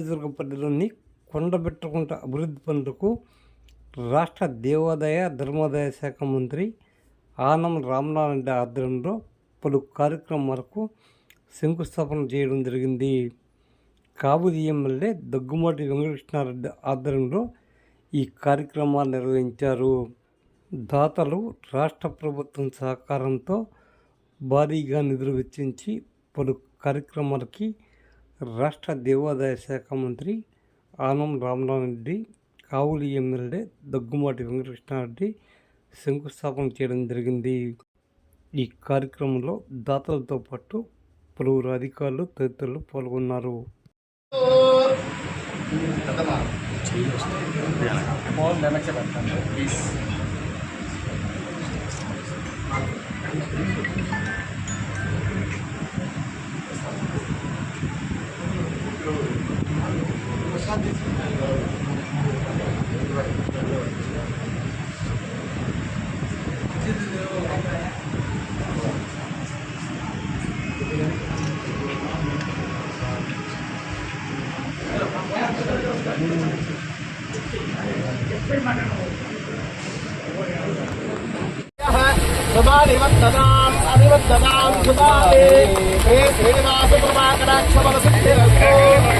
నియోజకవర్గ పరిధిలోని కొండబెట్టకుంట అభివృద్ధి పనులకు రాష్ట్ర దేవాదాయ ధర్మాదాయ శాఖ మంత్రి ఆనం రామనారాయణ రెడ్డి ఆధ్వర్యంలో పలు కార్యక్రమాలకు శంకుస్థాపన చేయడం జరిగింది. కాబూది ఎమ్మెల్యే దగ్గుమాటి వెంకటకృష్ణారెడ్డి ఆధ్వర్యంలో ఈ కార్యక్రమాలు నిర్వహించారు. దాతలు రాష్ట్ర ప్రభుత్వం సహకారంతో భారీగా నిధులు వెచ్చించి పలు కార్యక్రమాలకి రాష్ట్ర దేవాదాయ శాఖ మంత్రి ఆనం రామనారాయణ రెడ్డి కావులి ఎమ్మెల్యే దగ్గుమాటి వెంకటకృష్ణారెడ్డి శంకుస్థాపన చేయడం జరిగింది. ఈ కార్యక్రమంలో దాతలతో పాటు పలువురు అధికారులు తదితరులు పాల్గొన్నారు. సుధానివర్ధనాం सदानिवत्तदाम् अनिवत्तदाम् सुदाने हे श्रीनिवासप्रभाकराक्षमलसिद्धिरस्तो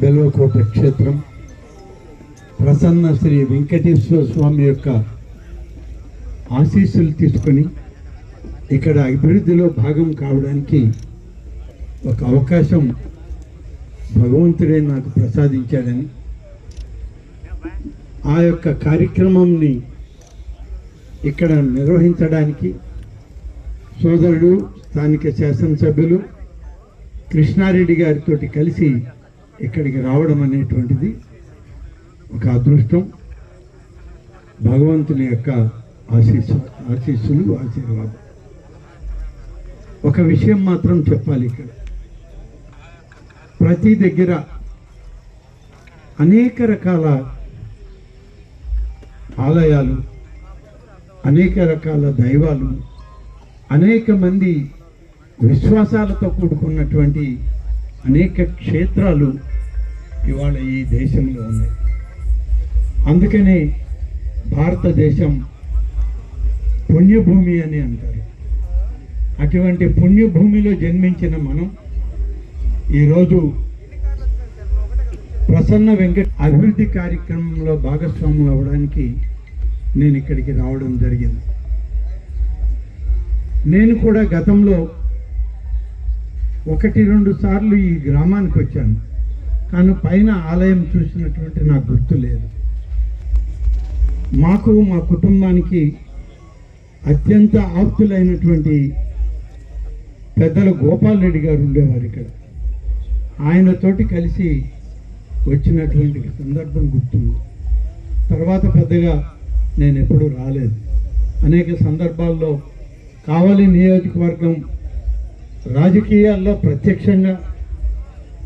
బెల్వకోట క్షేత్రం. ప్రసన్న శ్రీ వెంకటేశ్వర స్వామి యొక్క ఆశీస్సులు తీసుకొని ఇక్కడ అభివృద్ధిలో భాగం కావడానికి ఒక అవకాశం భగవంతుడే నాకు ప్రసాదించాడని ఆ యొక్క కార్యక్రమంని ఇక్కడ నిర్వహించడానికి సోదరుడు స్థానిక శాసనసభ్యులు కృష్ణారెడ్డి గారితో కలిసి ఇక్కడికి రావడం అనేటువంటిది ఒక అదృష్టం. భగవంతుని యొక్క ఆశీస్సు ఆశీస్సులు ఆశీర్వాదం. ఒక విషయం మాత్రం చెప్పాలి ఇక్కడ. ప్రతి దగ్గర అనేక రకాల ఆలయాలు అనేక రకాల దైవాలు అనేక మంది విశ్వాసాలతో కూడుకున్నటువంటి అనేక క్షేత్రాలు ఇవాళ ఈ దేశంలో ఉన్నాయి. అందుకనే భారతదేశం పుణ్యభూమి అని అంటారు. అటువంటి పుణ్యభూమిలో జన్మించిన మనం ఈరోజు ప్రసన్న వెంకట అభివృద్ధి కార్యక్రమంలో భాగస్వాములు అవ్వడానికి నేను ఇక్కడికి రావడం జరిగింది. నేను కూడా గతంలో ఒకటి రెండు సార్లు ఈ గ్రామానికి వచ్చాను. కానీ పైన ఆలయం చూసినటువంటి నాకు గుర్తు లేదు. మాకు మా కుటుంబానికి అత్యంత ఆప్తులైనటువంటి పెద్దల గోపాల్ రెడ్డి గారు ఉండేవారు ఇక్కడ. ఆయనతోటి కలిసి వచ్చినటువంటి సందర్భం గుర్తుంది. తర్వాత పెద్దగా నేను ఎప్పుడూ రాలేదు. అనేక సందర్భాల్లో కావలి నియోజకవర్గం రాజకీయాల్లో ప్రత్యక్షంగా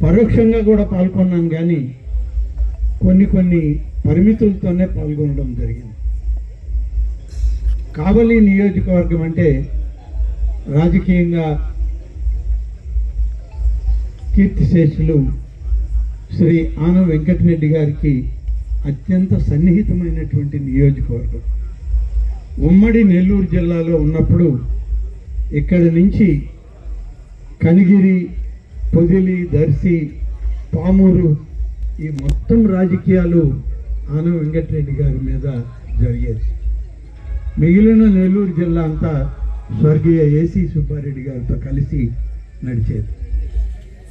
పరోక్షంగా కూడా పాల్గొన్నాను కానీ కొన్ని కొన్ని పరిమితులతోనే పాల్గొనడం జరిగింది. కావలి నియోజకవర్గం అంటే రాజకీయంగా కీర్తిశేషులు శ్రీ ఆన వెంకటరెడ్డి గారికి అత్యంత సన్నిహితమైనటువంటి నియోజకవర్గం. ఉమ్మడి నెల్లూరు జిల్లాలో ఉన్నప్పుడు ఇక్కడి నుంచి కనిగిరి పొదిలి దర్శి పామూరు ఈ మొత్తం రాజకీయాలు ఆన వెంకటరెడ్డి గారి మీద జరిగేది. మిగిలిన నెల్లూరు జిల్లా అంతా స్వర్గీయ ఏసీ సుబ్బారెడ్డి గారితో కలిసి నడిచేది.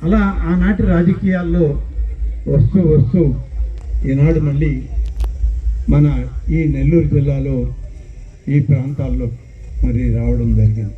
అలా ఆనాటి రాజకీయాల్లో వస్తూ వస్తూ ఈనాడు మళ్ళీ మన ఈ నెల్లూరు జిల్లాలో ఈ ప్రాంతాల్లో మరి రావడం జరిగింది.